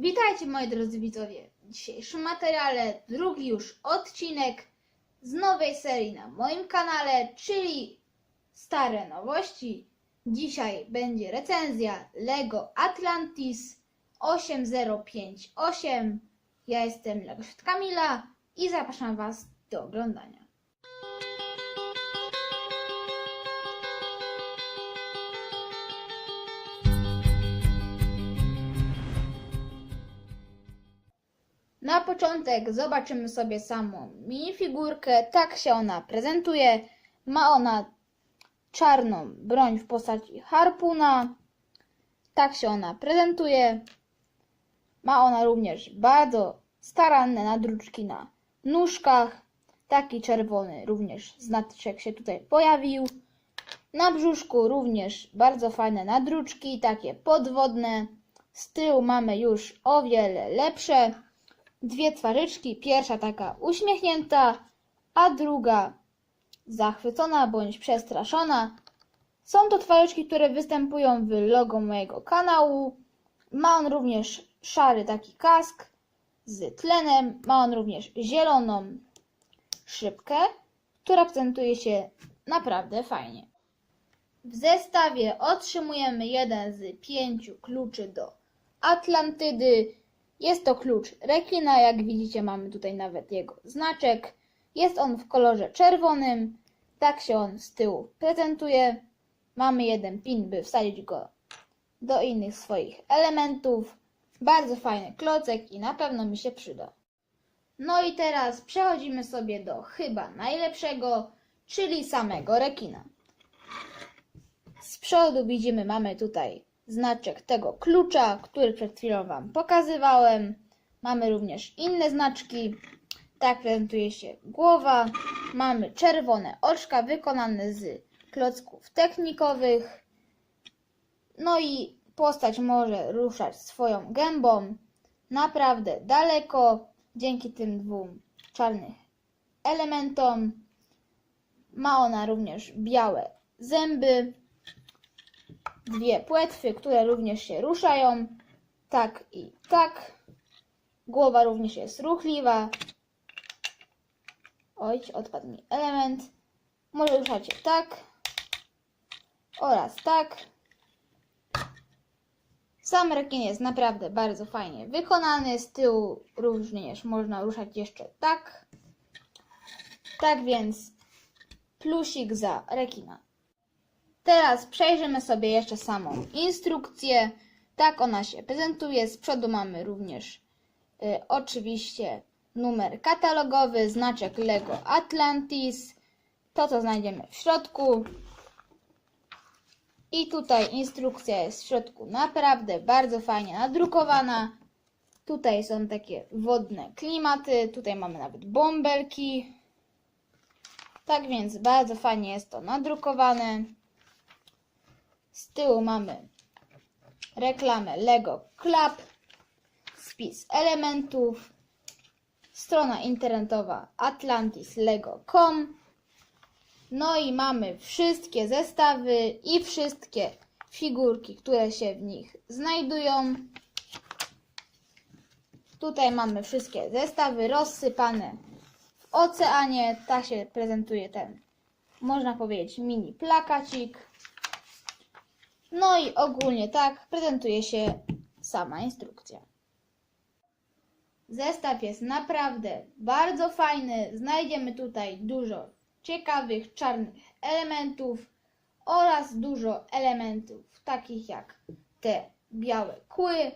Witajcie moi drodzy widzowie. W dzisiejszym materiale drugi już odcinek z nowej serii na moim kanale, czyli Stare Nowości. Dzisiaj będzie recenzja LEGO Atlantis 8058. Ja jestem Legoszut Kamila i zapraszam Was do oglądania. Na początek zobaczymy sobie samą minifigurkę. Tak się ona prezentuje. Ma ona czarną broń w postaci harpuna. Tak się ona prezentuje. Ma ona również bardzo staranne nadruczki na nóżkach. Taki czerwony również znaczek się tutaj pojawił. Na brzuszku również bardzo fajne nadruczki, takie podwodne. Z tyłu mamy już o wiele lepsze dwie twarzyczki. Pierwsza taka uśmiechnięta, a druga zachwycona bądź przestraszona. Są to twarzyczki, które występują w logo mojego kanału. Ma on również szary taki kask z tlenem. Ma on również zieloną szybkę, która prezentuje się naprawdę fajnie. W zestawie otrzymujemy jeden z pięciu kluczy do Atlantydy. Jest to klucz rekina, jak widzicie mamy tutaj nawet jego znaczek. Jest on w kolorze czerwonym, tak się on z tyłu prezentuje. Mamy jeden pin, by wsadzić go do innych swoich elementów. Bardzo fajny klocek i na pewno mi się przyda. No i teraz przechodzimy sobie do chyba najlepszego, czyli samego rekina. Z przodu widzimy, mamy tutaj znaczek tego klucza, który przed chwilą Wam pokazywałem. Mamy również inne znaczki. Tak prezentuje się głowa. Mamy czerwone oczka wykonane z klocków technikowych. No i postać może ruszać swoją gębą naprawdę daleko dzięki tym dwóm czarnym elementom. Ma ona również białe zęby dwie płetwy, które również się ruszają. Tak i tak. Głowa również jest ruchliwa. Oj, odpadł mi element. Może ruszać się tak oraz tak. Sam rekin jest naprawdę bardzo fajnie wykonany. Z tyłu również można ruszać jeszcze tak. Tak więc plusik za rekina. Teraz przejrzymy sobie jeszcze samą instrukcję. Tak ona się prezentuje. Z przodu mamy również y, oczywiście numer katalogowy, znaczek Lego Atlantis, to co znajdziemy w środku. I tutaj instrukcja jest w środku naprawdę bardzo fajnie nadrukowana. Tutaj są takie wodne klimaty, tutaj mamy nawet bąbelki. Tak więc bardzo fajnie jest to nadrukowane. Z tyłu mamy reklamę Lego Club, spis elementów, strona internetowa atlantislego.com. No i mamy wszystkie zestawy i wszystkie figurki, które się w nich znajdują. Tutaj mamy wszystkie zestawy rozsypane w oceanie. Tak się prezentuje ten, można powiedzieć, mini plakacik. No i ogólnie tak prezentuje się sama instrukcja. Zestaw jest naprawdę bardzo fajny. Znajdziemy tutaj dużo ciekawych czarnych elementów oraz dużo elementów takich jak te białe kły.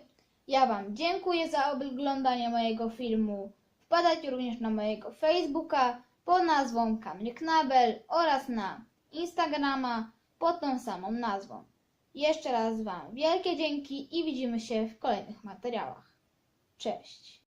Ja Wam dziękuję za oglądanie mojego filmu. Wpadajcie również na mojego Facebooka pod nazwą Kamil Knabel oraz na Instagrama pod tą samą nazwą. Jeszcze raz Wam wielkie dzięki i widzimy się w kolejnych materiałach. Cześć!